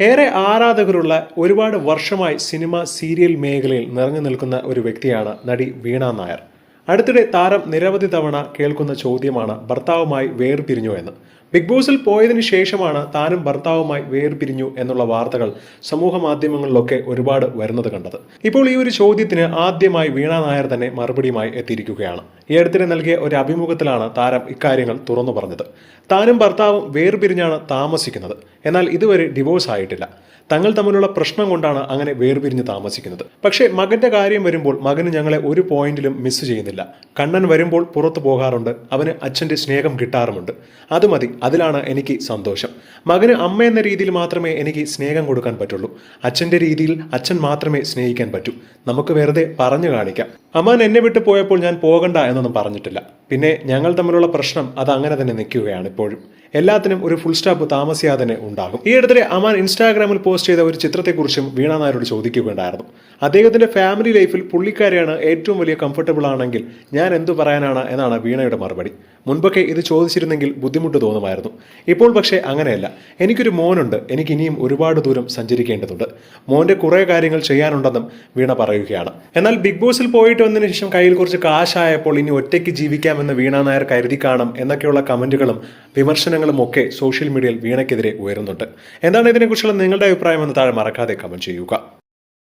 ഏറെ ആരാധകരുള്ള ഒരുപാട് വർഷമായി സിനിമ സീരിയൽ മേഖലയിൽ നിറഞ്ഞു നിൽക്കുന്ന ഒരു വ്യക്തിയാണ് നടി വീണ നായർ. അടുത്തിടെ താരം നിരവധി തവണ കേൾക്കുന്ന ചോദ്യമാണ് ഭർത്താവുമായി വേർപിരിഞ്ഞു എന്ന്. ബിഗ് ബോസിൽ പോയതിനു ശേഷമാണ് താനും ഭർത്താവുമായി വേർപിരിഞ്ഞു എന്നുള്ള വാർത്തകൾ സമൂഹ മാധ്യമങ്ങളിലൊക്കെ ഒരുപാട് വരുന്നത് കണ്ടത്. ഇപ്പോൾ ഈ ഒരു ചോദ്യത്തിന് ആദ്യമായി വീണ നായർ തന്നെ മറുപടിയുമായി എത്തിയിരിക്കുകയാണ്. ഈ അടുത്തിടെ നൽകിയ ഒരു അഭിമുഖത്തിലാണ് താരം ഇക്കാര്യങ്ങൾ തുറന്നു പറഞ്ഞത്. താനും ഭർത്താവും വേർപിരിഞ്ഞാണ് താമസിക്കുന്നത്. എന്നാൽ ഇതുവരെ ഡിവോഴ്സ് ആയിട്ടില്ല. തങ്ങൾ തമ്മിലുള്ള പ്രശ്നം കൊണ്ടാണ് അങ്ങനെ വേർപിരിഞ്ഞ് താമസിക്കുന്നത്. പക്ഷേ മകന്റെ കാര്യം വരുമ്പോൾ മകന് ഞങ്ങളെ ഒരു പോയിന്റിലും മിസ് ചെയ്യുന്നില്ല. കണ്ണൻ വരുമ്പോൾ പുറത്തു പോകാറുണ്ട്. അവന് അച്ഛന്റെ സ്നേഹം കിട്ടാറുമുണ്ട്. അത് മതി. അതിലാണ് എനിക്ക് സന്തോഷം. മകന് അമ്മ എന്ന രീതിയിൽ മാത്രമേ എനിക്ക് സ്നേഹം കൊടുക്കാൻ പറ്റുള്ളൂ. അച്ഛന്റെ രീതിയിൽ അച്ഛൻ മാത്രമേ സ്നേഹിക്കാൻ പറ്റൂ. നമുക്ക് വെറുതെ പറഞ്ഞു കാണിക്കാം. അമ്മാൻ എന്നെ വിട്ടു പോയപ്പോൾ ഞാൻ പോകണ്ട എന്നൊന്നും പറഞ്ഞിട്ടില്ല. പിന്നെ ഞങ്ങൾ തമ്മിലുള്ള പ്രശ്നം അത് അങ്ങനെ തന്നെ നിൽക്കുകയാണ് ഇപ്പോഴും. എല്ലാത്തിനും ഒരു ഫുൾ സ്റ്റോപ്പ് താമസിയാതെ ഉണ്ടാകും. ഈ അടുത്തിടെ അമാൻ ഇൻസ്റ്റാഗ്രാമിൽ പോസ്റ്റ് ചെയ്ത ഒരു ചിത്രത്തെക്കുറിച്ചും വീണ നായരോട് ചോദിക്കുകയുണ്ടായിരുന്നു. അദ്ദേഹത്തിന്റെ ഫാമിലി ലൈഫിൽ പുള്ളിക്കാരെയാണ് ഏറ്റവും വലിയ കംഫർട്ടബിൾ ആണെങ്കിൽ ഞാൻ എന്തു പറയാനാണ് എന്നാണ് വീണയുടെ മറുപടി. മുൻപൊക്കെ ഇത് ചോദിച്ചിരുന്നെങ്കിൽ ബുദ്ധിമുട്ട് തോന്നുമായിരുന്നു. ഇപ്പോൾ പക്ഷേ അങ്ങനെയല്ല. എനിക്കൊരു മോനുണ്ട്. എനിക്ക് ഇനിയും ഒരുപാട് ദൂരം സഞ്ചരിക്കേണ്ടതുണ്ട്. മോന്റെ കുറേ കാര്യങ്ങൾ ചെയ്യാനുണ്ടെന്നും വീണ പറയുകയാണ്. എന്നാൽ ബിഗ് ബോസിൽ പോയിട്ട് വന്നതിന് ശേഷം കയ്യിൽ കുറച്ച് കാശായപ്പോൾ ഇനി ഒറ്റയ്ക്ക് ജീവിക്കാമെന്ന് വീണ നായർ കരുതി കാണും എന്നൊക്കെയുള്ള കമന്റുകളും വിമർശനങ്ങളും ഒക്കെ സോഷ്യൽ മീഡിയയിൽ വീണയ്ക്കെതിരെ ഉയരുന്നുണ്ട്. എന്താണ് ഇതിനെക്കുറിച്ചുള്ള നിങ്ങളുടെ അഭിപ്രായം എന്ന് താഴെ മറക്കാതെ കമന്റ് ചെയ്യുക.